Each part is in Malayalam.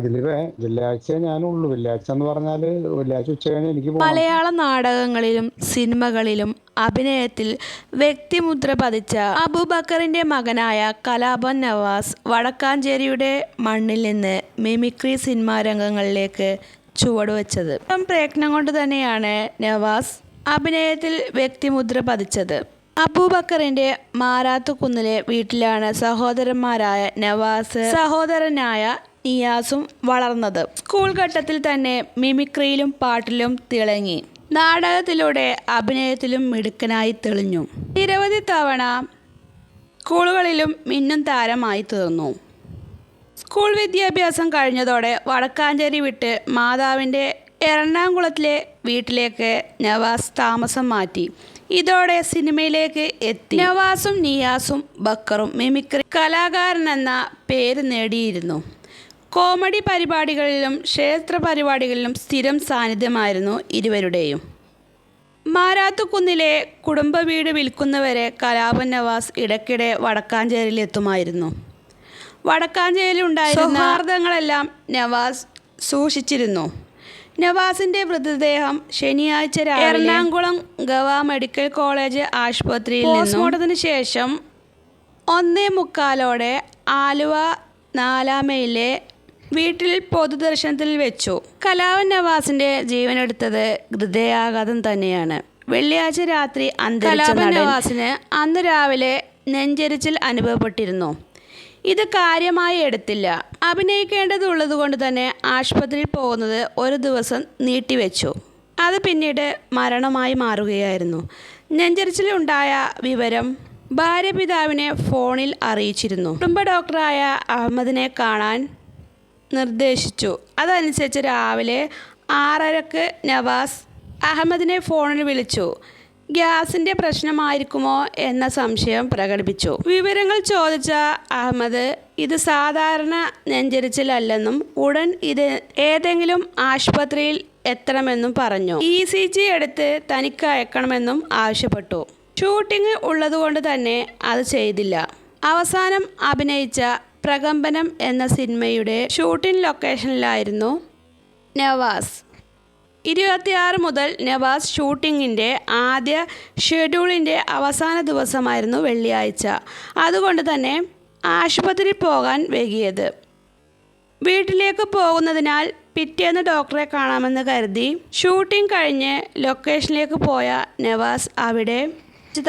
ഇതിൽ വെള്ളിയാഴ്ച ഞാനുള്ളൂ. വെള്ളിയാഴ്ച എന്ന് പറഞ്ഞാൽ വെള്ളിയാഴ്ച ഉച്ച കഴിഞ്ഞ് എനിക്ക് മലയാള നാടകങ്ങളിലും സിനിമകളിലും അഭിനയത്തിൽ വ്യക്തിമുദ്ര പതിച്ച അബൂബക്കറിന്റെ മകനായ കലാപൻ നവാസ് വടക്കാഞ്ചേരിയുടെ മണ്ണിൽ നിന്ന് മിമിക്രി സിനിമാ രംഗങ്ങളിലേക്ക് ചുവടുവെച്ചത് പ്രയത്നം കൊണ്ട് തന്നെയാണ് നവാസ് അഭിനയത്തിൽ വ്യക്തിമുദ്ര പതിച്ചത്. അബൂബക്കറിന്റെ മാരാത്തുകുന്നിലെ വീട്ടിലാണ് സഹോദരന്മാരായ നവാസ് സഹോദരനായ നിയാസും വളർന്നത്. സ്കൂൾ ഘട്ടത്തിൽ തന്നെ മിമിക്രിയിലും പാട്ടിലും തിളങ്ങി. നാടകത്തിലൂടെ അഭിനയത്തിലും മിടുക്കനായി തെളിഞ്ഞു. നിരവധി തവണ സ്കൂളുകളിലും മിന്നും താരമായി തീർന്നു. സ്കൂൾ വിദ്യാഭ്യാസം കഴിഞ്ഞതോടെ വടക്കാഞ്ചേരി വിട്ട് മാതാവിന്റെ എറണാകുളത്തിലെ വീട്ടിലേക്ക് നവാസ് താമസം മാറ്റി. ഇതോടെ സിനിമയിലേക്ക് എത്തി. നവാസും നിയാസും ബക്കറും മിമിക്രി കലാകാരൻ എന്ന പേര് നേടിയിരുന്നു. കോമഡി പരിപാടികളിലും ക്ഷേത്ര പരിപാടികളിലും സ്ഥിരം സാന്നിധ്യമായിരുന്നു ഇരുവരുടെയും. മാരാത്തുകുന്നിലെ കുടുംബ വീട് വിൽക്കുന്നവരെ കലാപൻ നവാസ് ഇടയ്ക്കിടെ വടക്കാഞ്ചേരിയിൽ എത്തുമായിരുന്നു വടക്കാഞ്ചേരിയിൽ ഉണ്ടായിരുന്ന സൗഹാർദ്ദങ്ങളെല്ലാം നവാസ് സൂക്ഷിച്ചിരുന്നു. നവാസിന്റെ മൃതദേഹം ശനിയാഴ്ച രാവിലെ എറണാകുളം ഗവ മെഡിക്കൽ കോളേജ് ആശുപത്രിയിൽ പോസ്റ്റ്മോർട്ടത്തിന് ശേഷം ഒന്നേ മുക്കാലോടെ ആലുവ നാലാമയിലെ വീട്ടിൽ പൊതുദർശനത്തിൽ വെച്ചു. കലാവൻ നവാസിന്റെ ജീവനെടുത്തത് ഹൃദയാഘാതം തന്നെയാണ്. വെള്ളിയാഴ്ച രാത്രി അന്തരിച്ച നവാസിന് അന്ന് രാവിലെ നെഞ്ചരിച്ചിൽ അനുഭവപ്പെട്ടിരുന്നു. ഇത് കാര്യമായി എടുത്തില്ല. അഭിനയിക്കേണ്ടതുള്ളത് കൊണ്ട് തന്നെ ആശുപത്രിയിൽ പോകുന്നത് ഒരു ദിവസം നീട്ടിവെച്ചു. അത് പിന്നീട് മരണമായി മാറുകയായിരുന്നു. നെഞ്ചരിച്ചിലുണ്ടായ വിവരം ഭാര്യ പിതാവിനെ ഫോണിൽ അറിയിച്ചിരുന്നു. കുടുംബ ഡോക്ടറായ അഹമ്മദിനെ കാണാൻ നിർദ്ദേശിച്ചു. അതനുസരിച്ച് രാവിലെ ആറരക്ക് നവാസ് അഹമ്മദിനെ ഫോണിൽ വിളിച്ചു. ഗ്യാസിന്റെ പ്രശ്നമായിരിക്കുമോ എന്ന സംശയം പ്രകടിപ്പിച്ചു. വിവരങ്ങൾ ചോദിച്ച അഹമ്മദ് ഇത് സാധാരണ നെഞ്ചരിച്ചിലല്ലെന്നും ഉടൻ ഇത് ഏതെങ്കിലും ആശുപത്രിയിൽ എത്തണമെന്നും പറഞ്ഞു. ഇ സി ജി എടുത്ത് തനിക്ക് അയക്കണമെന്നും ആവശ്യപ്പെട്ടു. ഷൂട്ടിംഗ് ഉള്ളതുകൊണ്ട് തന്നെ അത് ചെയ്തില്ല. അവസാനം അഭിനയിച്ച പ്രകമ്പനം എന്ന സിനിമയുടെ ഷൂട്ടിംഗ് ലൊക്കേഷനിലായിരുന്നു നവാസ്. ഇരുപത്തിയാറ് മുതൽ നവാസ് ഷൂട്ടിങ്ങിന്റെ ആദ്യ ഷെഡ്യൂളിന്റെ അവസാന ദിവസമായിരുന്നു വെള്ളിയാഴ്ച. അതുകൊണ്ട് തന്നെ ആശുപത്രി പോകാൻ വൈകിയത്. വീട്ടിലേക്ക് പോകുന്നതിനാൽ പിറ്റേന്ന് ഡോക്ടറെ കാണാമെന്ന് കരുതി ഷൂട്ടിംഗ് കഴിഞ്ഞ് ലൊക്കേഷനിലേക്ക് പോയ നവാസ് അവിടെ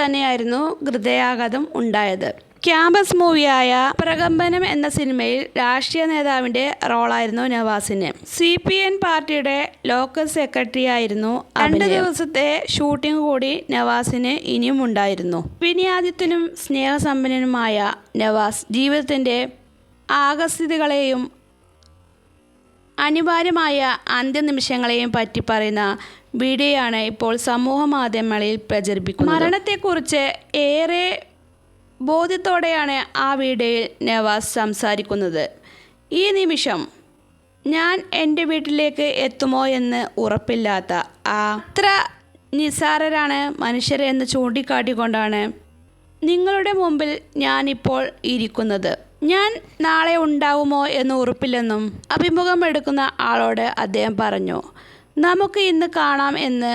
തന്നെയായിരുന്നു ഹൃദയാഘാതം ഉണ്ടായത്. ക്യാമ്പസ് മൂവിയായ പ്രകമ്പനം എന്ന സിനിമയിൽ രാഷ്ട്രീയ നേതാവിന്റെ റോളായിരുന്നു നവാസിന്. സി പി എൻ പാർട്ടിയുടെ ലോക്കൽ സെക്രട്ടറി ആയിരുന്നു രണ്ട് ദിവസത്തെ ഷൂട്ടിംഗ് കൂടി നവാസിന് ഇനിയും ഉണ്ടായിരുന്നു. വിനിയാദിത്യനും സ്നേഹസമ്പന്നനുമായ നവാസ് ജീവിതത്തിന്റെ ആകസ്ഥിതികളെയും അനിവാര്യമായ അന്ത്യനിമിഷങ്ങളെയും പറ്റി പറയുന്ന വീഡിയോയാണ് ഇപ്പോൾ സമൂഹ മാധ്യമങ്ങളിൽ പ്രചരിപ്പിക്കുന്നത്. മരണത്തെക്കുറിച്ച് ഏറെ ബോധ്യത്തോടെയാണ് ആ വീഡിയോയിൽ നവാസ് സംസാരിക്കുന്നത്. ഈ നിമിഷം ഞാൻ എന്റെ വീട്ടിലേക്ക് എത്തുമോ എന്ന് ഉറപ്പില്ലാത്ത ആ അത്ര നിസ്സാരരാണ് മനുഷ്യരെന്ന് ചൂണ്ടിക്കാട്ടിക്കൊണ്ടാണ് നിങ്ങളുടെ മുമ്പിൽ ഞാനിപ്പോൾ ഇരിക്കുന്നത്. ഞാൻ നാളെ ഉണ്ടാവുമോ എന്ന് ഉറപ്പില്ലെന്നും അഭിമുഖം എടുക്കുന്ന ആളോട് അദ്ദേഹം പറഞ്ഞു നമുക്ക് ഇന്ന് കാണാം എന്ന്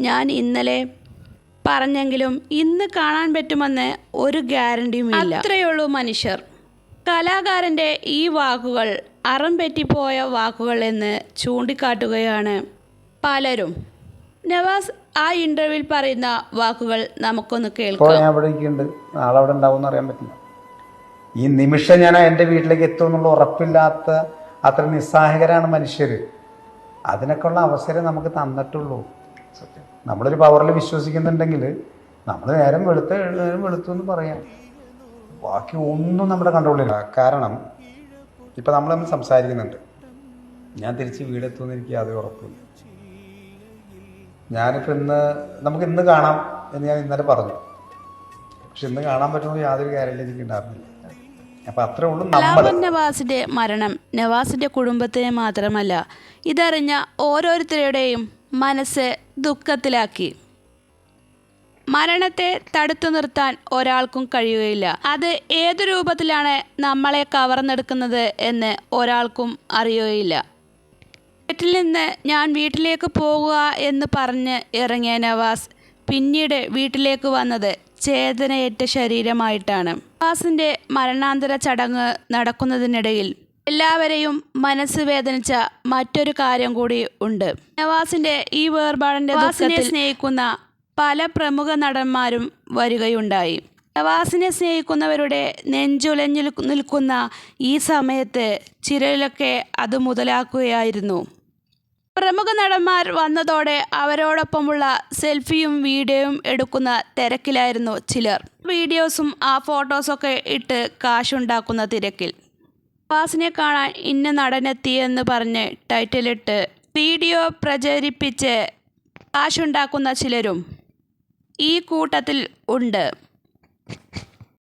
ഞാൻ ഇന്നലെ പറഞ്ഞെങ്കിലും ഇന്ന് കാണാൻ പറ്റുമെന്ന് ഒരു ഗ്യാരണ്ടിയും ഇല്ല. അത്രയുള്ളൂ മനുഷ്യർ. കലാകാരന്റെ ഈ വാക്കുകൾ അറം പറ്റിപ്പോയ വാക്കുകൾ എന്ന് ചൂണ്ടിക്കാട്ടുകയാണ് പലരും. നവാസ് ആ ഇന്റർവ്യൂവിൽ പറയുന്ന വാക്കുകൾ നമുക്കൊന്ന് കേൾക്കാം. ഞാൻ അവിടെ നാളെ അവിടെ ഉണ്ടാവും അറിയാൻ പറ്റില്ല. ഈ നിമിഷം ഞാൻ എന്റെ വീട്ടിലേക്ക് എത്തും എന്നുള്ള ഉറപ്പില്ലാത്ത അത്ര നിസ്സഹായകരാണ് മനുഷ്യർ അതിനൊക്കെയുള്ള അവസരം നമുക്ക് തന്നിട്ടുള്ളൂ. സത്യം. നമ്മളൊരു പവറിൽ വിശ്വസിക്കുന്നുണ്ടെങ്കിൽ നമ്മൾ നേരം വെളുത്ത് നേരം വെളുത്തു എന്ന് പറയാം. ബാക്കി ഒന്നും നമ്മുടെ കൺട്രോളില്ല കാരണം ഇപ്പം നമ്മൾ തമ്മിൽ സംസാരിക്കുന്നുണ്ട്. ഞാൻ തിരിച്ച് വീടെത്തുമെന്ന് എനിക്ക് യാതൊരു ഉറപ്പില്ല ഞാനിപ്പോൾ ഇന്ന് നമുക്ക് ഇന്ന് കാണാം എന്ന് ഞാൻ ഇന്നലെ പറഞ്ഞു. പക്ഷെ ഇന്ന് കാണാൻ പറ്റുമ്പോൾ യാതൊരു ഗ്യാരണ്ടി എനിക്ക് ഉണ്ടായിരുന്നില്ല. നവാസിന്റെ മരണം നവാസിന്റെ കുടുംബത്തിനെ മാത്രമല്ല ഇതറിഞ്ഞ ഓരോരുത്തരുടെയും മനസ്സ് ദുഃഖത്തിലാക്കി. മരണത്തെ തടുത്തു നിർത്താൻ ഒരാൾക്കും കഴിയുകയില്ല. അത് ഏതു രൂപത്തിലാണ് നമ്മളെ കവർന്നെടുക്കുന്നത് എന്ന് ഒരാൾക്കും അറിയുകയില്ല. വീട്ടിൽ നിന്ന് ഞാൻ വീട്ടിലേക്ക് പോകുക എന്ന് പറഞ്ഞ് ഇറങ്ങിയ നവാസ് പിന്നീട് വീട്ടിലേക്ക് വന്നത് ചേതനയേറ്റ ശരീരമായിട്ടാണ്. നവാസിന്റെ മരണാന്തര ചടങ്ങ് നടക്കുന്നതിനിടയിൽ എല്ലാവരെയും മനസ്സ് വേദനിച്ച മറ്റൊരു കാര്യം കൂടി ഉണ്ട്. നവാസിന്റെ ഈ വേർപാടിന്റെ നവാസിനെ സ്നേഹിക്കുന്ന പല പ്രമുഖ നടന്മാരും വരികയുണ്ടായി. നവാസിനെ സ്നേഹിക്കുന്നവരുടെ നെഞ്ചുലഞ്ഞു നിൽക്കുന്ന ഈ സമയത്ത് ചിരലൊക്കെ അത് മുതലാക്കുകയായിരുന്നു. പ്രമുഖ നടന്മാർ വന്നതോടെ അവരോടൊപ്പമുള്ള സെൽഫിയും വീഡിയോയും എടുക്കുന്ന തിരക്കിലായിരുന്നു ചിലർ. വീഡിയോസും ആ ഫോട്ടോസൊക്കെ ഇട്ട് കാശുണ്ടാക്കുന്ന തിരക്കിൽ. നവാസിനെ കാണാൻ ഇന്ന നടനെത്തിയെന്ന് പറഞ്ഞ് ടൈറ്റിലിട്ട് വീഡിയോ പ്രചരിപ്പിച്ച് കാശുണ്ടാക്കുന്ന ചിലരും ഈ കൂട്ടത്തിൽ ഉണ്ട്.